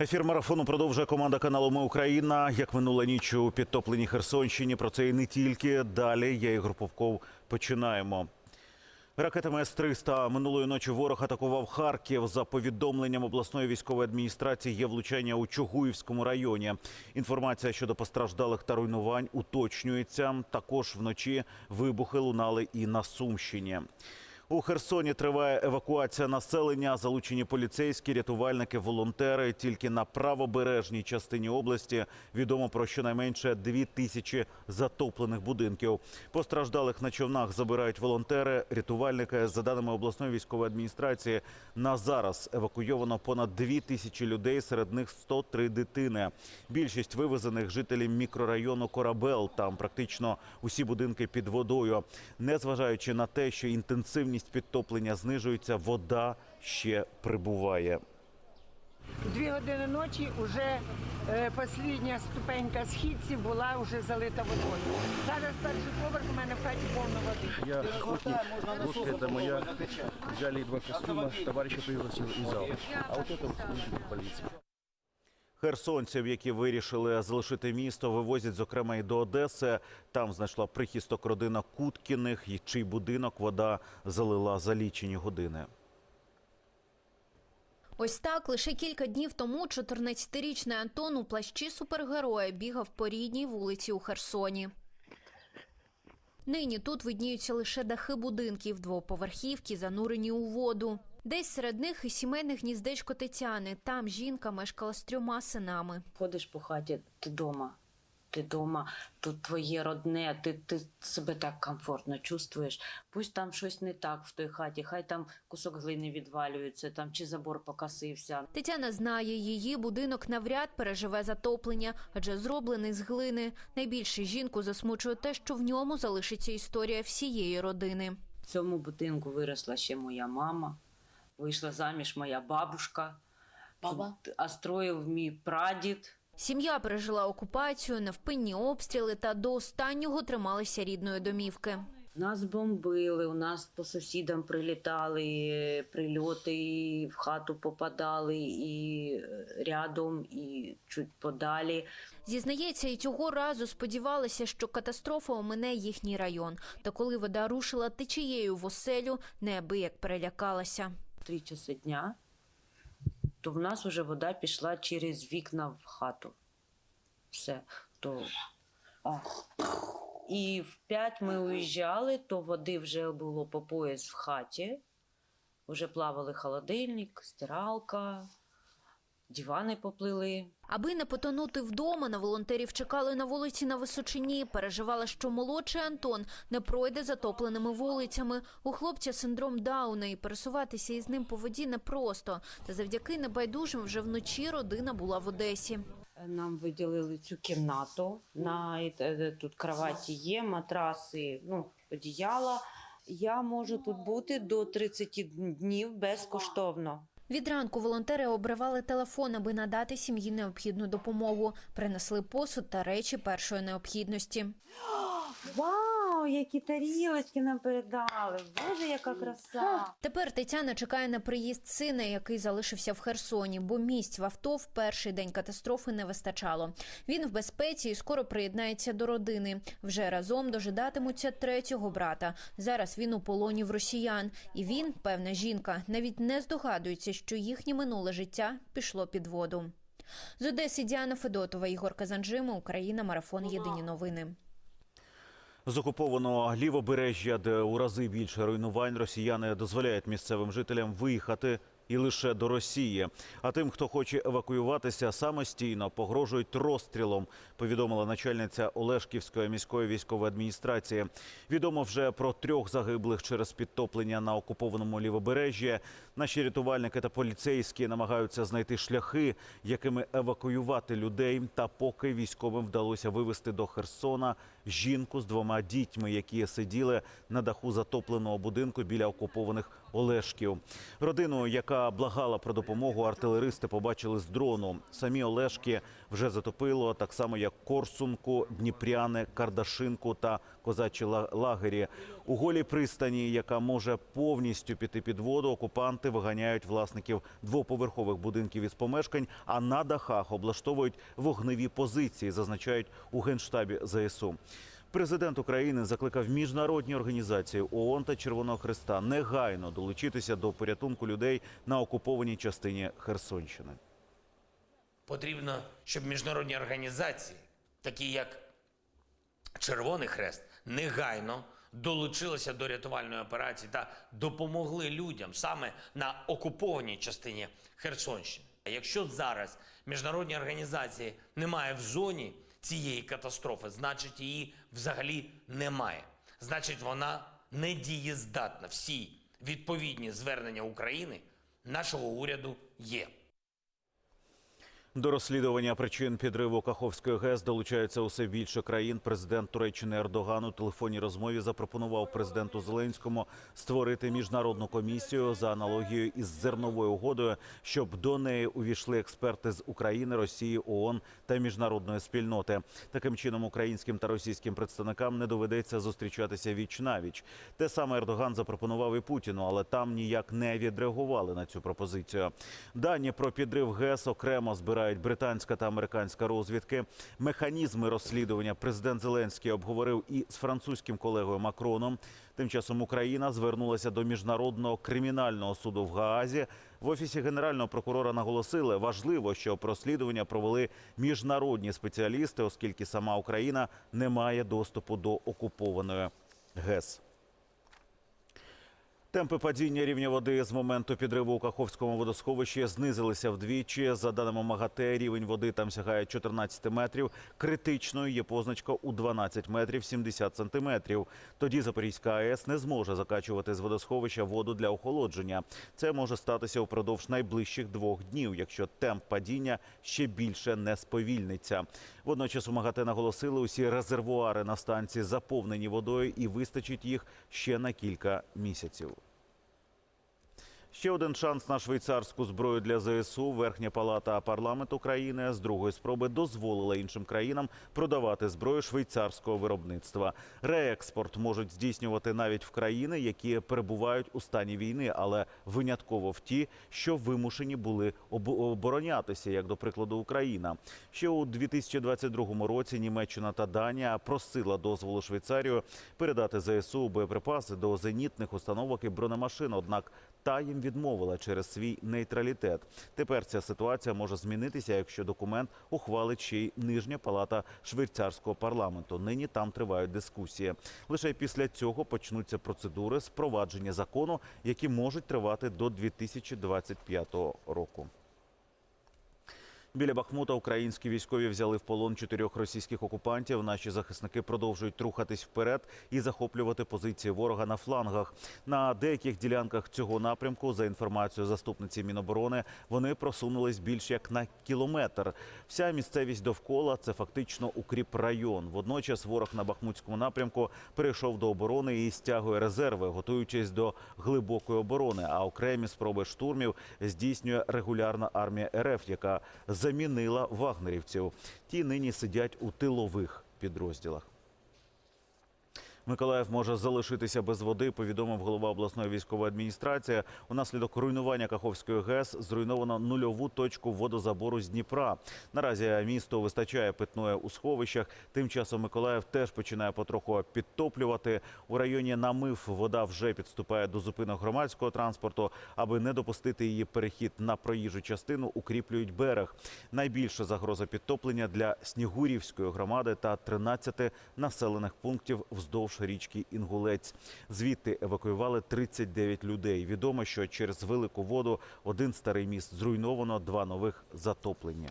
Ефір марафону продовжує команда каналу Ми Україна. Як минула ніч у підтопленій Херсонщині. Про це і не тільки. Далі я Ігор Повков. Починаємо. Ракетами С-300 минулої ночі ворог атакував Харків. За повідомленням обласної військової адміністрації є влучання у Чугуївському районі. Інформація щодо постраждалих та руйнувань уточнюється. Також вночі вибухи лунали і на Сумщині. У Херсоні триває евакуація населення. Залучені поліцейські, рятувальники, волонтери. Тільки на правобережній частині області відомо про щонайменше дві тисячі затоплених будинків. Постраждалих на човнах забирають волонтери, рятувальники. За даними обласної військової адміністрації, на зараз евакуйовано понад дві тисячі людей. Серед них 103 дитини. Більшість вивезених жителів мікрорайону Корабел. Там практично усі будинки під водою. Незважаючи на те, що інтенсивність підтоплення знижується, вода ще прибуває. Дві години ночі вже е, послідня ступенька східці була вже залита водою. Зараз перший поверх у мене в хаті повно води. Я охотник, лодка это моя. Взяли два костюма, товарища пригласил и зал. А вот это вот служба полиции. Херсонців, які вирішили залишити місто, вивозять зокрема і до Одеси. Там знайшла прихисток родина Куткіних, чий будинок вода залила за лічені години. Ось так лише кілька днів тому 14-річний Антон у плащі супергероя бігав по рідній вулиці у Херсоні. Нині тут видніються лише дахи будинків, двоповерхівки, занурені у воду. Десь серед них і сімейне гніздечко Тетяни. Там жінка мешкала з трьома синами. Ходиш по хаті, ти дома. Ти дома, тут твоє родне, ти, ти себе так комфортно чувствуєш. Пусть там щось не так в той хаті, хай там кусок глини відвалюється, там чи забор покосився. Тетяна знає, її будинок навряд переживе затоплення, адже зроблений з глини. Найбільше жінку засмучує те, що в ньому залишиться історія всієї родини. В цьому будинку виросла ще моя мама, вийшла заміж моя бабушка, Баба? Тут, а строїв мій прадід. Сім'я пережила окупацію, невпинні обстріли та до останнього трималися рідної домівки. Нас бомбили, у нас по сусідам прилітали прильоти, і в хату попадали, і е, рядом, і чуть подалі. Зізнається, і цього разу сподівалися, що катастрофа омине їхній район. Та коли вода рушила течією в оселю, неабияк перелякалася. Три часи дня, то в нас вже вода пішла через вікна в хату. Все. То... А. І в п'ять ми уїжджали, то води вже було по пояс в хаті. Вже плавали холодильник, стиралка, дивани поплили. Аби не потонути вдома, на волонтерів чекали на вулиці на Височині. Переживала, що молодший Антон не пройде затопленими вулицями. У хлопця синдром Дауна, і пересуватися із ним по воді непросто. Та завдяки небайдужим вже вночі родина була в Одесі. Нам виділили цю кімнату. На е, е, тут кроваті є, матраси, ну, одіяла. Я можу тут бути до 30 днів безкоштовно. Від ранку волонтери обривали телефон, аби надати сім'ї необхідну допомогу. Принесли посуд та речі першої необхідності. Вау, які тарілочки нам передали! Боже, яка краса! Тепер Тетяна чекає на приїзд сина, який залишився в Херсоні, бо місць в авто в перший день катастрофи не вистачало. Він в безпеці і скоро приєднається до родини. Вже разом дожидатимуться третього брата. Зараз він у полоні в росіян, і він, певна жінка, навіть не здогадується, що їхнє минуле життя пішло під воду. З Одеси Діана Федотова, Ігор Казанжима, Україна, марафон. Єдині новини. З окупованого лівобережжя, де у рази більше руйнувань, росіяни дозволяють місцевим жителям виїхати і лише до Росії. А тим, хто хоче евакуюватися самостійно, погрожують розстрілом. Повідомила начальниця Олешківської міської військової адміністрації. Відомо вже про трьох загиблих через підтоплення на окупованому лівобережжі. Наші рятувальники та поліцейські намагаються знайти шляхи, якими евакуювати людей. Та поки військовим вдалося вивезти до Херсона жінку з двома дітьми, які сиділи на даху затопленого будинку біля окупованих Олешків. Родину, яка благала про допомогу, артилеристи побачили з дрону. Самі Олешки вже затопило, так само як Корсунку, Дніпряне, Кардашинку та козачі лагері. У голій пристані, яка може повністю піти під воду, окупанти виганяють власників двоповерхових будинків із помешкань, а на дахах облаштовують вогневі позиції, зазначають у генштабі ЗСУ. Президент України закликав міжнародні організації ООН та Червоного Христа негайно долучитися до порятунку людей на окупованій частині Херсонщини. Потрібно, щоб міжнародні організації, такі як Червоний Хрест, негайно долучилися до рятувальної операції та допомогли людям саме на окупованій частині Херсонщини. Якщо зараз міжнародні організації немає в зоні цієї катастрофи, значить її взагалі немає. Значить, вона не дієздатна. Всі відповідні звернення України нашого уряду є. До розслідування причин підриву Каховської ГЕС долучаються усе більше країн. Президент Туреччини Ердоган у телефонній розмові запропонував президенту Зеленському створити міжнародну комісію за аналогією із зерновою угодою, щоб до неї увійшли експерти з України, Росії, ООН та міжнародної спільноти. Таким чином, українським та російським представникам не доведеться зустрічатися віч навіч. Те саме Ердоган запропонував і Путіну, але там ніяк не відреагували на цю пропозицію. Дані про підрив ГЕС окремо збирають британська та американська розвідки. Механізми розслідування президент Зеленський обговорив і з французьким колегою Макроном. Тим часом Україна звернулася до міжнародного кримінального суду в Гаазі. В офісі генерального прокурора наголосили, важливо, щоб розслідування провели міжнародні спеціалісти, оскільки сама Україна не має доступу до окупованої ГЕС. Темпи падіння рівня води з моменту підриву у Каховському водосховищі знизилися вдвічі. За даними МАГАТЕ, рівень води там сягає 14 метрів. Критичною є позначка у 12 метрів 70 сантиметрів. Тоді Запорізька АЕС не зможе закачувати з водосховища воду для охолодження. Це може статися упродовж найближчих двох днів, якщо темп падіння ще більше не сповільниться. Водночас у МАГАТЕ наголосили, усі резервуари на станції заповнені водою і вистачить їх ще на кілька місяців. Ще один шанс на швейцарську зброю для ЗСУ. Верхня палата парламенту країни з другої спроби дозволила іншим країнам продавати зброю швейцарського виробництва. Реекспорт можуть здійснювати навіть в країни, які перебувають у стані війни, але винятково в ті, що вимушені були оборонятися, як до прикладу Україна. Ще у 2022 році Німеччина та Данія просила дозволу Швейцарію передати ЗСУ боєприпаси до зенітних установок і бронемашин. Однак та їм відмовила через свій нейтралітет. Тепер ця ситуація може змінитися, якщо документ ухвалить ще й нижня палата швейцарського парламенту. Нині там тривають дискусії. Лише після цього почнуться процедури спровадження закону, які можуть тривати до 2025 року. Біля Бахмута українські військові взяли в полон чотирьох російських окупантів. Наші захисники продовжують рухатись вперед і захоплювати позиції ворога на флангах. На деяких ділянках цього напрямку, за інформацією заступниці Міноборони, вони просунулись більш як на кілометр. Вся місцевість довкола це фактично укріп район. Водночас ворог на Бахмутському напрямку перейшов до оборони і стягує резерви, готуючись до глибокої оборони. А окремі спроби штурмів здійснює регулярна армія РФ, яка замінила вагнерівців. Ті нині сидять у тилових підрозділах. Миколаїв може залишитися без води, повідомив голова обласної військової адміністрації. Унаслідок руйнування Каховської ГЕС зруйновано нульову точку водозабору з Дніпра. Наразі місто вистачає питної у сховищах. Тим часом Миколаїв теж починає потроху підтоплювати. У районі Намив вода вже підступає до зупинок громадського транспорту. Аби не допустити її перехід на проїжджу частину, укріплюють берег. Найбільша загроза підтоплення для Снігурівської громади та 13 населених пунктів вздовж річки Інгулець. Звідти евакуювали 39 людей. Відомо, що через велику воду один старий міст зруйновано, два нових затоплені.